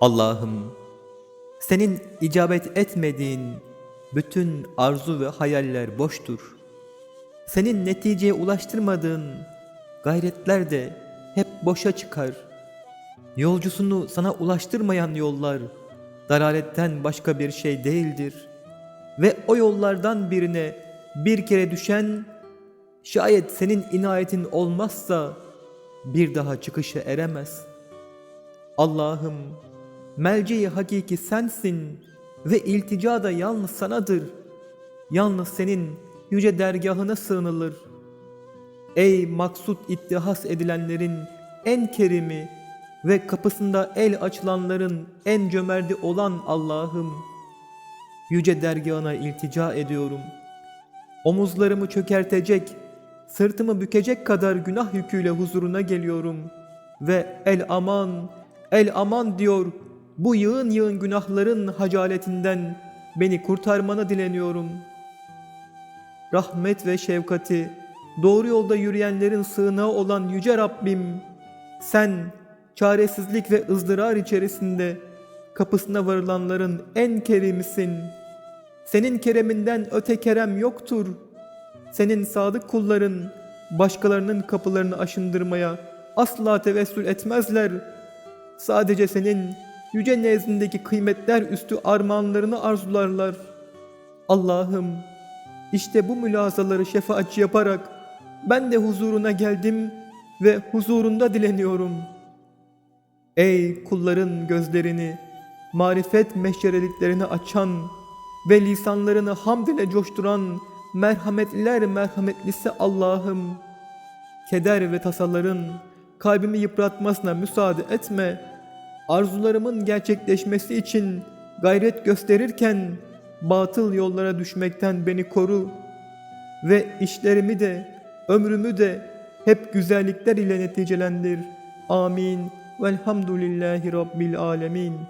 Allah'ım senin icabet etmediğin bütün arzu ve hayaller boştur. Senin neticeye ulaştırmadığın gayretler de hep boşa çıkar. Yolcusunu sana ulaştırmayan yollar dalaletten başka bir şey değildir. Ve o yollardan birine bir kere düşen şayet senin inayetin olmazsa bir daha çıkışa eremez. Allah'ım melceği hakiki sensin ve iltica da yalnız sanadır. Yalnız senin yüce dergahına sığınılır. Ey maksut ittihas edilenlerin en kerimi ve kapısında el açılanların en cömerti olan Allah'ım. Yüce dergahına iltica ediyorum. Omuzlarımı çökertecek, sırtımı bükecek kadar günah yüküyle huzuruna geliyorum. Ve el aman, el aman diyor bu yığın yığın günahların hacaletinden beni kurtarmanı dileniyorum. Rahmet ve şefkati, doğru yolda yürüyenlerin sığınağı olan Yüce Rabbim, sen çaresizlik ve ızdırar içerisinde kapısına varılanların en kerimisin. Senin kereminden öte kerem yoktur. Senin sadık kulların başkalarının kapılarını aşındırmaya asla tevessül etmezler. Sadece senin yüce nezdindeki kıymetler üstü armağanlarını arzularlar. Allah'ım işte bu mülazaları şefaatçi yaparak ben de huzuruna geldim ve huzurunda dileniyorum. Ey kulların gözlerini, marifet meşcereliklerini açan ve lisanlarını hamd ile coşturan merhametliler merhametlisi Allah'ım. Keder ve tasaların kalbimi yıpratmasına müsaade etme. Arzularımın gerçekleşmesi için gayret gösterirken batıl yollara düşmekten beni koru ve işlerimi de ömrümü de hep güzellikler ile neticelendir. Amin. Velhamdülillahi Rabbil alemin.